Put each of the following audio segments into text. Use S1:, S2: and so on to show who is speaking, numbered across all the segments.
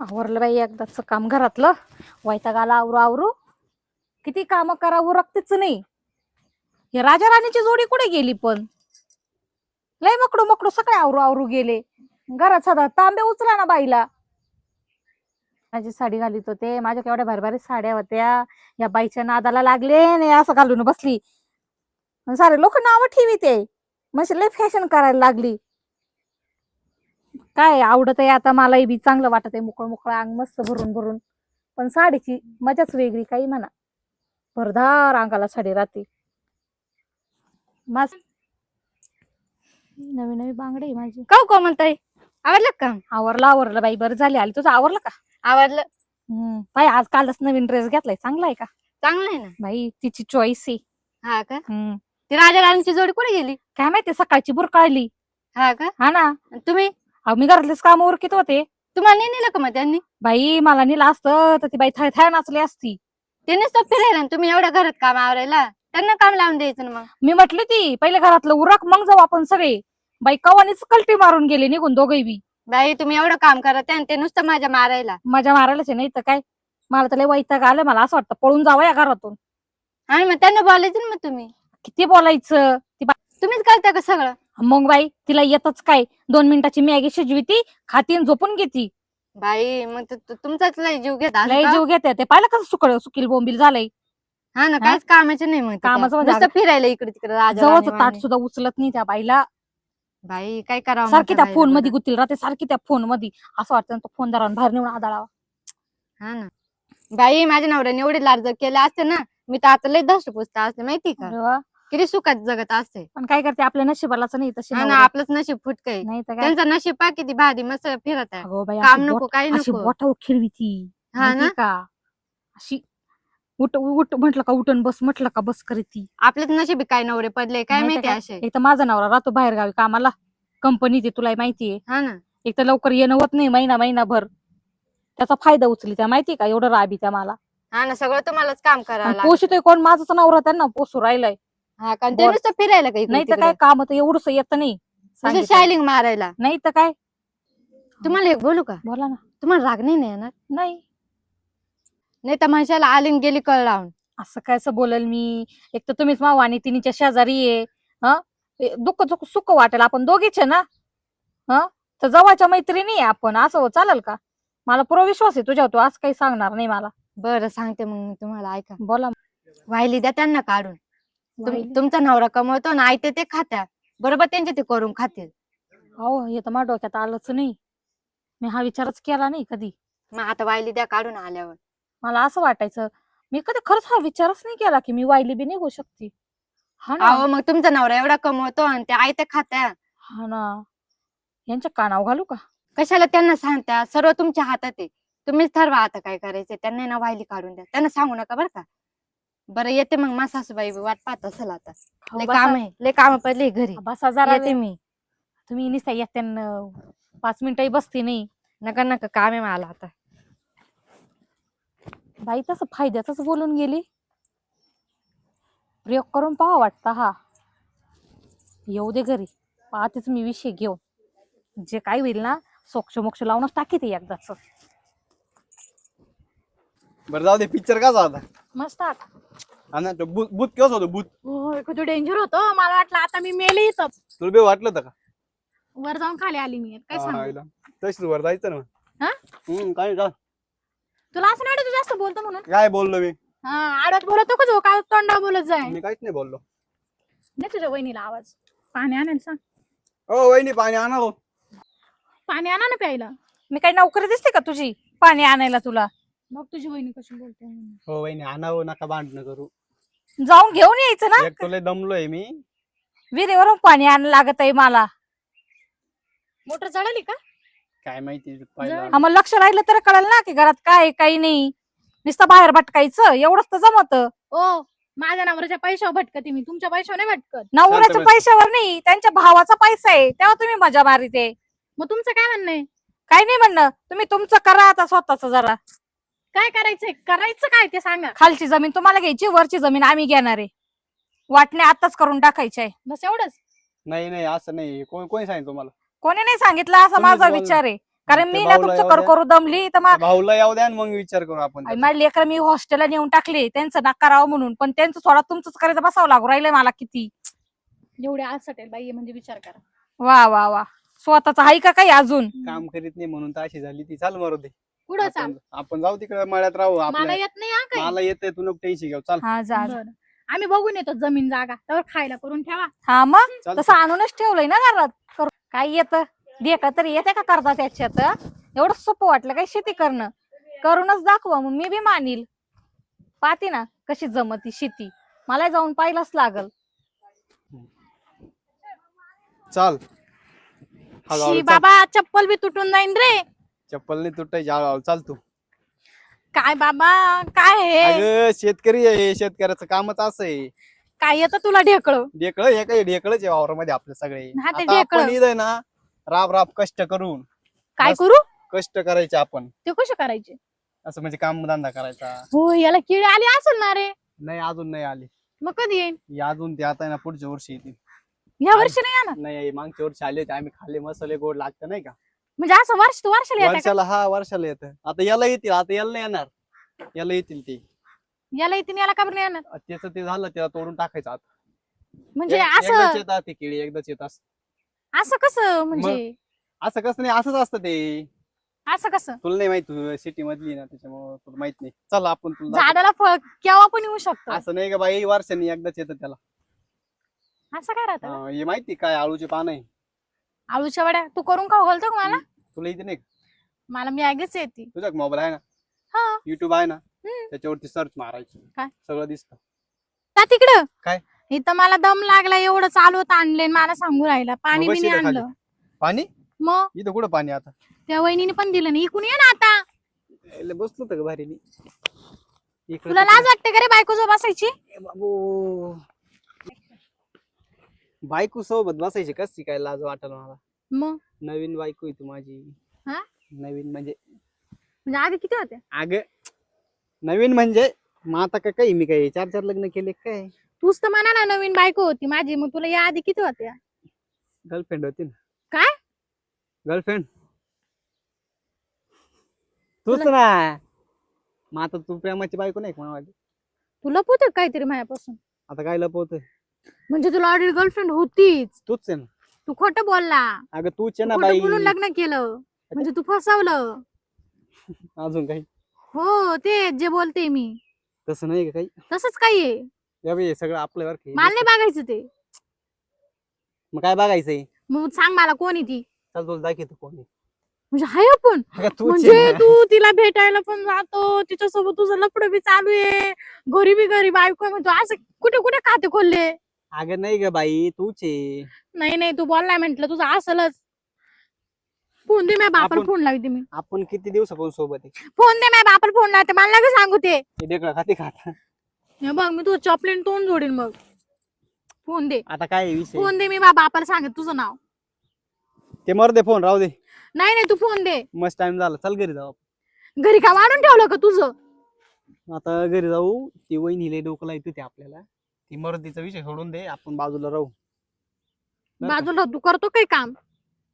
S1: आवरलं बाई एकदाच काम घरातलं. वैताग आला आवरू आवरू. किती काम करावं रक्तच नाही. हे राजा राणीची जोडी कुठे गेली पण? लय मकडू मकडू सगळे आवरू आवरू गेले. घरात साधा तांबे उचला ना बाईला. माझी साडी घालीत होते. माझ्या केवढ्या भारी भारी साड्या होत्या. या बाईच्या नादाला लागले नाही असं घालून बसली. सारे लोक नावं ठेवी ते. म्हणजे लय फॅशन करायला लागली. काय आवडत आहे आता मलाही बी चांगलं वाटत आहे मोकळं मोकळं अंग मस्त भरून भरून. पण साडीची मजाच वेगळी काही म्हणा. भरधार अंगाला साडी राहते. माझ नवी नवी बांगडी माझी.
S2: का कोमलताई आवडलं का?
S1: आवरलं आवरलं बाई बरं झाली आली. तुझं आवरलं का?
S2: आवडलं
S1: हम्म बाई आज कालच नवीन ड्रेस घेतलाय. चांगला आहे का?
S2: चांगलं आहे ना?
S1: बाई तिची चॉईस आहे.
S2: हा का?
S1: हम्म.
S2: ती राजा राणीची जोडी कुठे गेली?
S1: काय माहिती सकाळची बुरकाळली.
S2: हा का?
S1: हा ना.
S2: आणि तुम्ही?
S1: अहो, मी घरातलेच काम उरकीत होते.
S2: तुम्हाला नाही नेलं का मग त्यांनी?
S1: बाई मला नेलं असतं तर ती बाई थाय थाय नाचली असती.
S2: ते नुसतं फिरायला आणि तुम्ही एवढ्या घरात काम आवरायला. त्यांना काम लावून द्यायचं ना मग.
S1: मी म्हटली ती पहिले घरातलं उरक मग जाऊ आपण सगळे. बाई कवानीच कलटी मारून गेले निघून दोघही बी.
S2: बाई तुम्ही एवढं काम करत आहे आणि ते नुसतं माझ्या मारायला.
S1: माझ्या मारायलाच आहे नाही तर काय? मला तर लय वैताग आलं मला असं वाटतं पळून जावं या घरातून.
S2: आणि मग त्यांना बोलायचं ना मग तुम्ही.
S1: किती बोलायचं? ती
S2: तुम्हीच करता का सगळं?
S1: मग बाई तिला येतच काय? दोन मिनिटाची मॅगी शिजवी ती खाती आणि झोपून घेती.
S2: बाई मग तु- तु- तुमचाच लय जीव घेता
S1: लय जीव घेते ते पाहिलं कसं सुकळ सुकील बोंबील झालंय?
S2: हा ना काहीच कामाचं नाही मग
S1: कामाचं. म्हणजे
S2: फिरायला इकडे तिकडे
S1: जवळच ताट. सुद्धा उचलत नाही त्या बाईला.
S2: बाई काय करावं
S1: सारखी त्या
S2: माझ्या
S1: फोन
S2: बाईला
S1: मध्ये
S2: बरं?
S1: गुतील राहते सारखी त्या फोनमध्ये असं वाटतं तो फोन धरावून बाहेर नेऊन आदळावा.
S2: हा ना. बाई माझ्या नवऱ्याने एवढे लाड जर केले असते ना मी तर आता लय दष्ट पुसता असते माहिती का?
S1: अरे वा.
S2: किती सुखात जगत असते.
S1: पण काय करते आपल्या नशिबालाच नाही तशी नवरे.
S2: आपलंच नशीब फुटकय.
S1: नाही तर काय?
S2: त्यांचं नशीब पा किती भारी मस्त फिरत आहे.
S1: अगो बाई
S2: काम
S1: अशी
S2: नको
S1: बोट-
S2: काही
S1: अशी
S2: नको.
S1: बोटावर खिरवी ती.
S2: हा
S1: माहितीये
S2: ना
S1: का? अशी उठ उठ म्हटलं का उठन बस म्हटलं का बस करीत ती.
S2: आपल्याच नशीबी काय नवरे पडले काय
S1: नाही तर
S2: माहिती
S1: काय.
S2: असे
S1: एक तर माझा नवरा राहतो बाहेर गावी कामाला. कंपनी ते तुला माहितीये.
S2: हा ना.
S1: एक तर लवकर येणं होत नाही महिना महिनाभर. त्याचा फायदा उचली त्या माहितीये का? एवढं राबी त्या मला.
S2: हा ना सगळं तुम्हालाच काम करावं लागतं.
S1: पोषितोय कोण? माझाच नवरा त्यांना पोसू राहिलाय.
S2: हा ते. नुसतं फिरायला काही
S1: नाही तर काय काम तर एवढंच येत नाही. सांगितलं.
S2: शायलिंग मारायला.
S1: नाही तर काय?
S2: तुम्हाला एक बोलू का?
S1: बोला ना.
S2: तुम्हाला राग नाही ना येणार?
S1: नाही.
S2: नाही तर माणसाला आलीन गेली कळ लावून
S1: असं काय असं बोलल मी? एक तर तुम्हीच मावा आणि तिनीच्या शेजारी आहे. हा? ए, दुःख दुःख सुख वाटेल. आपण दोघीच आहे ना? हा? तर जवळच्या मैत्रिणी आहे आपण. असं हो चालेल का? मला पुरा विश्वास आहे तुझ्यावर. तू असं काही सांगणार नाही मला.
S2: बरं सांगते मग मी तुम्हाला. ऐका.
S1: बोला.
S2: वाहिली द्या त्यांना काढून. तुम-. तुमचा नवरा कमवतो ना आयते ते खात्या बरोबर त्यांचे ते करून खातील.
S1: अहो हे तर माझ्या डोक्यात आलंच नाही. मी हा विचारच केला नाही कधी.
S2: मग आता वाहिली द्या काढून आल्यावर.
S1: मला असं वाटायचं मी कधी खरंच हा विचारच नाही केला की मी वाईली बी निघू शकते. हा ना.
S2: अहो मग तुमचा नवरा एवढा कमवतो आणि ते आयते खात्या
S1: हा ना. यांच्या कानावर घालू का?
S2: कशाला त्यांना सांगत्या सर्व तुमच्या हातात आहे. तुम्हीच ठरवा आता काय करायचंय. त्यांना ना वाहिली काढून द्या. त्यांना सांगू नका बरं का. बरं येते मग मा सासूबाई बी वाट पाहत असेल आता. लय
S1: बसा-
S2: काम आहे लय काम पडले घरी.
S1: बसा जरा
S2: येते. मी.
S1: तुम्ही निसा येत्या पाच मिनिटही बसते नाही.
S2: नका नका काम आहे मला आता.
S1: बाई तसं फायद्याच बोलून गेली. प्रयोग करून पहा वाटतं हा. येऊ दे घरी. पाहतेच मी विषय घेऊन. जे काय होईल ना सोक्ष मोक्ष लावूनच टाकी ते एकदाच.
S3: बरं जाऊ दे पिक्चर का होता
S1: मस्त आता.
S3: ना तो भूत भूत होतं भूत.
S4: होय किती डेंजर होतो? मला वाटलं आता मी मेले
S3: तुला बे वाटलं होतं का?
S4: वर जाऊन खाली आली मी. काय
S3: हा,
S4: सांगू?
S3: आईला. तशीच वर जायचं ना.
S4: हा?
S3: हम्म काय का
S4: तुला असं नाही वाटत तू जास्त बोलतो म्हणून?
S3: काय बोललो मी?
S4: हा आडत बोलतो का जो काय तोंडा बोलत जाय.
S3: मी काहीच नाही बोललो.
S4: दे तुझ्या वहिनीला आवाज. पाणी आणायला सांग.
S3: हो वहिनी पाणी आणा हो.
S4: पाणी आणा ना प्यायला.
S1: मी काही नोकरी दिसते का तुझी? पाणी आणायला तुला.
S4: मग तुझी वहिनी कशी बोलते?
S3: हो वहिनी आणा हो नका भांडणं करू.
S1: जाऊन घेऊन यायचं ना?
S3: एक तुला दमलोय मी.
S1: विहिरीवरून पाणी आणायला लागत आहे मला.
S4: मोटर चढाली का?
S3: काय माहिती पहिला
S1: हा मग लक्ष राहिलं तर कळलं ना की घरात काय आहे, काही नाही. नुसतं बाहेर भटकायचं एवढंच तर जमत.
S4: ओ माझ्या नवऱ्याच्या पैशावर भटकते मी तुमच्या पैशावर नाही भटकत.
S1: नवऱ्याच्या
S3: बस.
S1: पैशावर नाही त्यांच्या भावाचा पैसा आहे तेव्हा तुम्ही मजा मारिते.
S4: मग तुमचं काय म्हणणं आहे?
S1: काही नाही म्हणणं तुम्ही तुमचं करा आता स्वतःच जरा.
S4: काय करायचंय? करायचं काय ते सांगा.
S1: खालची जमीन तुम्हाला घ्यायची वरची जमीन आम्ही घेणार आहे. वाटणे आताच करून टाकायची आहे.
S4: बस एवढंच.
S3: नाही नाही असं नाही. कोण कोणी सांगितलं तुम्हाला?
S1: कोणी नाही सांगितलं असा
S3: तुम्हीच
S1: माझा
S3: बोलला.
S1: विचार आहे. कारण
S3: ते
S1: मी ना
S3: भाऊला
S1: तुमचं
S3: येऊ
S1: करू. करू दमली तर मग
S3: भाऊला येऊ द्या आणि मग विचार करू आपण त्याचा.
S1: माझे लेकर मी हॉस्टेलला नेऊन टाकले त्यांचं ना करावं म्हणून. पण त्यांचं सोडा तुमचंच करायचं बसावं लागू राहिलंय मला किती.
S4: एवढे आज सटेल बाई म्हणजे विचार करा.
S1: वा वा वा. स्वतःच आहे का काही अजून?
S3: काम करीत नाही म्हणून तर अशी झाली ती. चाल मरू दे.
S4: कुठं चाल
S3: आपण आपण जाऊ तिकडे मळ्यात राहू.
S4: मला
S3: आपल्या
S4: येत नाही हा काही.
S3: मला येते तू नको टेन्शन घेऊ. चाल.
S1: हा जा जा.
S4: बरं. आम्ही बघून येतो जमीन जागा. त्यावर खायला करून ठेवा.
S1: हा मग?
S3: चाल
S1: तसं आणूनच ठेवलंय ना घरात. करू- काय येत? देखा तरी येते का करता त्याच्यात? एवढं सोपं वाटलं काय शेती करणं? करूनच दाखवा मग मी बी मानील. पाहते ना कशी जमती शेती. मला जाऊन पाहिलंच लागल.
S3: चाल. हळूहळू
S4: शी
S3: चाल.
S4: बाबा चप्पल बी तुटून जाईन रे.
S3: चप्पल नाही तुटायची हळूहळू चाल तू.
S4: काय बाबा काय हे?
S3: अगं शेतकरी आहे शेतकऱ्याचं कामच असं आहे.
S4: काय येतं तुला ढेकळ?
S3: ढेकळ हे काही ढेकळच आहे वावरामध्ये आपले सगळे.
S4: हा, ते
S3: आता आपण
S4: ढेकळं.
S3: इथं आहे ना राब राब कष्ट करून.
S4: काय
S3: बस.
S4: करू?
S3: कष्ट करायचे आपण.
S4: ते कसे करायचे?
S3: असं म्हणजे काम धंदा करायचा.
S4: हो याला किडे आली असेल ना रे?
S3: नाही अजून नाही आले.
S4: मग कधी येईन?
S3: हे अजून ते आता आहे ना पुढच्या वर्षी येतील.
S4: या वर्षी नाही येणार?
S3: नाही मागच्या वर्षी आले होते आम्ही खाल्ले मसाले गोड लागतं नाही का?
S4: म्हणजे असं वर्ष तू वर्षाला येते
S3: वर्षाला हा वर्षाला येतं. आता याला येतील आता याला नाही येणार. याला येतील ते.
S4: याला येते याला का बरं नाही येणार?
S3: त्याचं ते झालं त्याला तोडून टाकायचं आता.
S4: म्हणजे
S3: एक- एकदाच
S4: असं
S3: येतात ते केळी एकदाच येत असत.
S4: असं कसं म्हणजे?
S3: असं कसं नाही असंच असतं ते.
S4: असं कसं?
S3: तुला नाही माहीत तू सिटी मधली आहे ना त्याच्यामुळे तुला माहीत नाही. चल आपण तुला दाखवू.
S4: झाडाला फळ केव्हा पण येऊ शकतो.
S3: असं नाही का बाई वर्षांनी एकदाच येतं त्याला.
S4: असं काय राहतं?
S3: हे माहिती काय आळूचे पान आहे.
S4: आळूच्या वड्या तू करून खाऊ घालतो का मला?
S3: तुला इथे नाही?
S4: मला मॅगीच येते.
S3: तुझा मोबाईल आहे ना?
S4: हा.
S3: युट्यूब आहे ना?
S4: हम्म.
S3: त्याच्यावरती सर्च मारायची.
S4: काय?
S3: सगळं दिसतं.
S4: जा तिकडं.
S3: काय?
S4: इथं मला दम लागला एवढं चालवत आणले मला सांगू राहिला पाणी बिनी
S3: इथं खाली.
S4: आणलं.
S3: पाणी?
S4: मग?
S3: इथं कुठं पाणी आता?
S4: त्या वहिनीने पण दिलं नाही इकून ये ना आता.
S3: यायला बसलो का भारी इकडे
S4: तुला लाज वाटते का रे बायको बसायची
S3: बाबू. बायको सोबत बसायची कशी काय लाज वाटल मला?
S4: मग?
S3: नवीन बायको आहे तू माझी.
S4: हा?
S3: नवीन म्हणजे
S4: म्हणजे आधी किती होते?
S3: अग नवीन म्हणजे मग आता का काही? मी काय चार चार लग्न केले काय?
S4: तूच तर म्हणा ना नवीन बायको होती माझी मग तुला या आधी किती होत्या?
S3: गर्लफ्रेंड होती ना.
S4: काय?
S3: गर्लफ्रेंड तूच ना. मग आता तू प्रेमाची बायको नाही का माझी
S4: तुला पोत काहीतरी माझ्यापासून?
S3: आता काय लपवतोय?
S4: म्हणजे तुला ऑलरेडी गर्लफ्रेंड होतीच.
S3: तूच आहे ना.
S4: तू खोटं बोलला.
S3: अगं तूच आहे ना
S4: खोटं
S3: बाई.
S4: बोलून लग्न केलं. म्हणजे तू फसवलं.
S3: अजून काही?
S4: हो ते जे बोलते मी.
S3: तसं नाही का काही?
S4: तसंच काही आहे.
S3: या बाई, हे सगळं आपल्या वर
S4: मला नाही बघायचं ते.
S3: मग काय बघायचंय?
S4: मग सांग मला कोणी ती.
S3: चल तुला दाखवतो कोणी
S4: म्हणजे हाय आपण
S3: अगं तूच
S4: म्हणजे
S3: आहे ना.
S4: तू तिला भेटायला पण जातो. तिच्यासोबत तुझं लपड बी चालू आहे. घरी बी घरी बायको आहे. म्हणतो असं कुठे कुठे खाते खोलले?
S3: अगं नाही ग बाई तूच आहे
S4: नाही नाही तू बोललाय म्हंटल तुझं असलच. फोन दे माझ्या बापाला
S3: आपण-
S4: फोन लावते मी.
S3: आपण किती दिवसापासून सोबत आहे?
S4: फोन दे माझ्या बापाला फोन लावते मला नका सांगू ते.
S3: हे खाते खाता
S4: हे बघ मी तुझं चॉपलेट तोंड जोडीन मग. फोन दे.
S3: आता काय आहे विषय?
S4: फोन दे मी माझ्या बापाला सांगत तुझं नाव.
S3: ते मर दे फोन राहू दे.
S4: नाही नाही तू फोन दे.
S3: मस्त टाइम झाला चल घरी जाऊ आपण.
S4: घरी का वाढून ठेवलं का तुझं?
S3: आता घरी जाऊ ती वहिनीले डोकं लायत होती आपल्याला. ती मर्दीचा विषय सोडून दे आपण बाजूला राहू. बरं का?
S4: बाजूला तू करतो काही काम?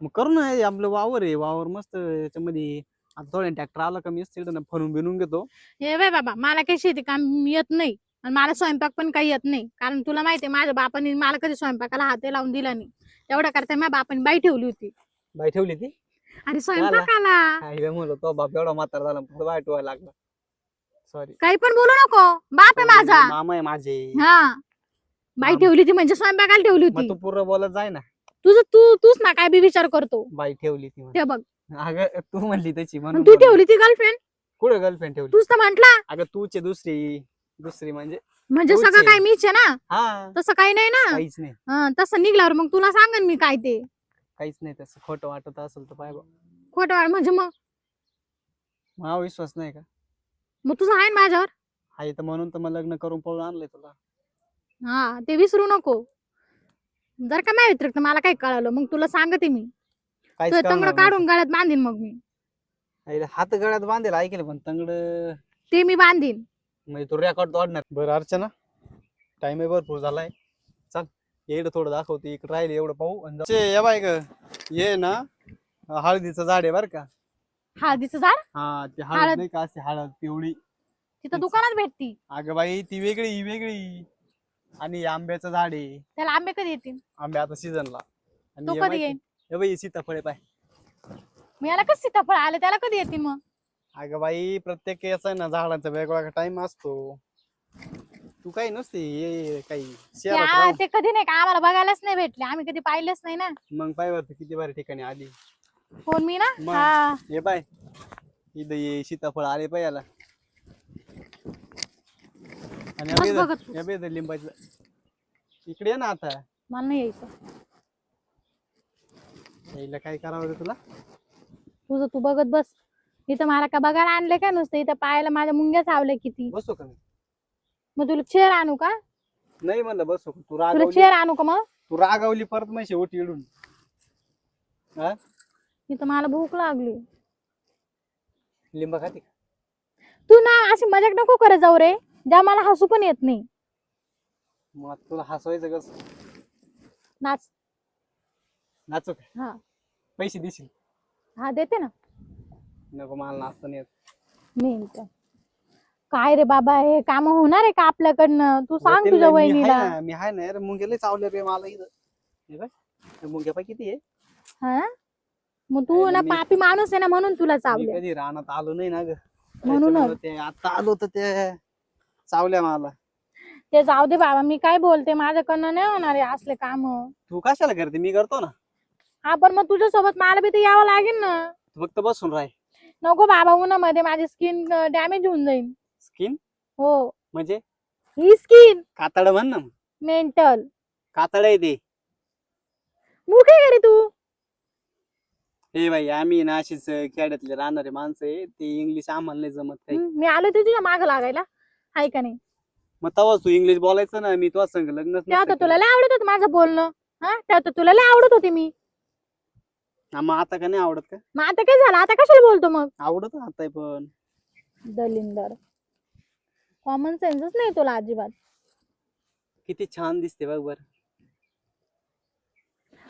S3: मग करू ना हे आपलं वावर आहे वावर मस्त याच्यामध्ये आता थोड्या ट्रॅक्टर आला का मी तिकडे फरून बिनून घेतो.
S4: हे बाय बाबा मला काही शेती काम येत नाही आणि मला स्वयंपाक पण काही येत नाही. कारण तुला माहितीये माझ्या बापाने मला कधी स्वयंपाकाला हात लावून दिला नाही. तेवढ्या करता माझ्या बापाने बाई ठेवली होती.
S3: बाई ठेवली ती?
S4: अरे स्वयंपाकाला?
S3: काय म्हणलं तो बाप एवढा म्हातारा झाला फक्त बाय ठेवायला लागला. सॉरी
S4: काही पण बोलू नको. बाप आहे माझा.
S3: मामा आहे माझे.
S4: हा. बाई
S3: माम-
S4: ठेवली ती म्हणजे स्वयंपाकाला ठेवली
S3: मग
S4: होती.
S3: तू पूर्ण बोलत जाय ना.
S4: तुझं तू तूच ना काय बी विचार करतो.
S3: बाई ठेवली ती.
S4: ते बघ.
S3: अगं तू म्हणली त्याची
S4: आणि
S3: म्हणून
S4: तू. ठेवली ती गर्लफ्रेंड
S3: कुठे गर्लफ्रेंड ठेवली?
S4: तूच तर म्हंटला.
S3: अगं तूच आहे दुसरी. दुसरी म्हणजे
S4: म्हणजे
S3: तूच
S4: सगळं
S3: आहे.
S4: काय मीच आहे ना?
S3: हा.
S4: तसं काही नाही ना?
S3: काहीच नाही.
S4: हा, तसं निघल्यावर मग तुला सांगन मी काय ते.
S3: काहीच नाही तसं खोटं वाटत असेल तर पाय बा.
S4: खोटं वाट- म्हणजे मग?
S3: मला विश्वास नाही का?
S4: मग तुझं आहे ना माझ्यावर?
S3: आहे तर म्हणून तर मग लग्न करून पळून आणलंय तुला.
S4: हा ते विसरू नको. जर का माझ्या व्यतिरिक्त मला काही कळालं मग तुला सांगते मी.
S3: काहीच
S4: तुझं
S3: करणार
S4: तंगड
S3: नाही.
S4: काढून गळ्यात बांधीन मग मी.
S3: आईला हात गळ्यात बांधेल ऐकेल पण तंगड.
S4: ते मी बांधीन.
S3: म्हणजे तू रेकॉर्ड तोडणार. बरं अर्चना टाइम आहे भरपूर झालाय. चल येडं थोडं दाखवते इकडे राहिले एवढं पाहू. आणि जाऊ. चे, ये बाय ग. ये ना हळदीचं झाड आहे बर का.
S4: हळदीचं झाड?
S3: हा ते
S4: हळद.
S3: हळद. नाही का हळद पिवळी.
S4: तिथं दुकानात भेटती.
S3: अगं बाई ती वेगळी ही वेगळी. आणि हे आंब्याचं झाड आहे.
S4: त्याला आंबे कधी येतील?
S3: आंबे आता सीझनला
S4: तो कधी येईल
S3: हे बाई सीताफळे पाय.
S4: मग याला कसं सीताफळ आले? त्याला कधी येतील मग?
S3: अगं बाई प्रत्येक याचा आहे ना झाडांचा वेगवेगळा टाइम असतो. तू काही नसते हे काही.
S4: ते
S3: शहरात
S4: आ-
S3: राहून.
S4: ते कधी नाही का आम्हाला बघायलाच नाही भेटले. आम्ही कधी पाहिलेच नाही ना.
S3: मग पाय वरती किती भारी ठिकाणी आली.
S4: कोण मी ना?
S3: मग.
S4: हा.
S3: हे पाय इथं ये सीताफळ आले पाय याला. आणि या
S4: बघत तू.
S3: या बेद लिंबाचं. इकडे ये ना आता.
S4: मला नाही यायचं.
S3: यायला काय करावं रे तुला?
S4: तुझं तू बघत बस. इथं मला का बघायला आणले का नुसतं? इथं पायाला माझ्या मुंग्या चावल्या किती.
S3: बसू का मी?
S4: मग तुला चेअर आणू का?
S3: नाही म्हणलं बसू का? तू
S4: तुला
S3: रागावली
S4: चेअर आणू का मग?
S3: तू रागावली परत मग शेवटी इडून. हा?
S4: इथं मला भूक लागली.
S3: लिंबा खाते का?
S4: तू ना अशी मजाक नको करत जाऊ रे. ज्या मला हसू पण येत नाही.
S3: मग आता तुला हसवायचं कसं?
S4: नाच.
S3: नाचू का?
S4: हा.
S3: पैसे देशील?
S4: हा देते ना.
S3: नको मला नाचता नाही येत.
S4: मी इथं. काय रे बाबा हे काम होणार आहे का आपल्याकडनं? तू सांग तुझ्या
S3: मी
S4: वहिनीला.
S3: ना, मी हाय ना अरे मुंग्याला चावले रे मला इथं. हे बघ, मुंग्या पाय किती आहे?
S4: हा? मग तू ना पापी माणूस आहे ना म्हणून तुला
S3: मी
S4: चावले
S3: कधी रानात आलो नाही ना ग.
S4: म्हणूनच.
S3: त्याच्यामुळं ते आता आलो तर ते चावल्या मला.
S4: ते जाऊ दे बाबा मी काय बोलते? माझ्याकडनं नाही होणार असले काम.
S3: तू कशाला करते? मी करतो ना.
S4: हा पण मग तुझ्यासोबत मला बी तर यावं लागेल ना.
S3: तू फक्त बसून राह.
S4: नको बाबा उन्हामध्ये माझी स्किन डॅमेज होऊन जाईल
S3: स्किन
S4: हो.
S3: म्हणजे?
S4: ही स्किन
S3: कातड म्हण ना
S4: मेंटल
S3: कातड आहे ते.
S4: मूर्ख आहे का रे तू?
S3: हे बाई आम्ही ना अशीच खेड्यातले राहणारे माणसं आहे ते इंग्लिश आम्हाला नाही जमत काही.
S4: मी आलो तुझ्या माग लागायला. हाय का नाही?
S3: मग तेव्हा तू इंग्लिश बोलायचं ना मी तुझ्या संग लग्नच
S4: तेव्हा
S3: नसतं
S4: तर तुला. लय आवडत होत माझं बोलणं. हा तेव्हा तर तुला लय आवडत होते मी.
S3: हा, मग आता का नाही आवडत का?
S4: मग आता काय झालं? आता कशाला बोलतो मग?
S3: आवडत आता पण.
S4: दलिंदर. कॉमन सेन्सच नाही तुला अजिबात.
S3: किती छान दिसते बघ बर.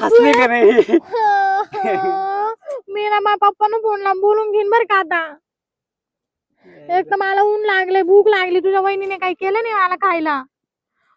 S3: हसले का नाही?
S4: मी ना माझ्या पप्पानं फोन लावून बोलून घेईन बर का आता. एक तर मला ऊन लागले भूक लागली तुझ्या वहिनीने काही केलं नाही मला खायला.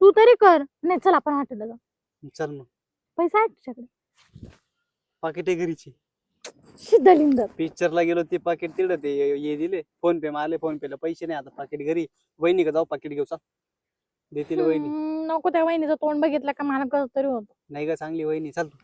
S4: तू तरी कर. नाही चल आपण हॉटेलला जाऊ.
S3: चल मग.
S4: पैसा आहे तुझ्याकडे?
S3: पाकिट आहे घरीची.
S4: दलिंदर
S3: पिक्चरला गेलो ते पाकिट तिकडं ते हे दिले. फोन पे मारले फोन पेला पैसे नाही आता पाकिट घरी. वहिनी का जाऊ पाकिट घेऊ चाल. देतील वहिनी.
S4: हम्म, नको त्या वहिनीचं तोंड बघितलं का मला कस तरी होत.
S3: नाही का चांगली वहिनी. चाल. तू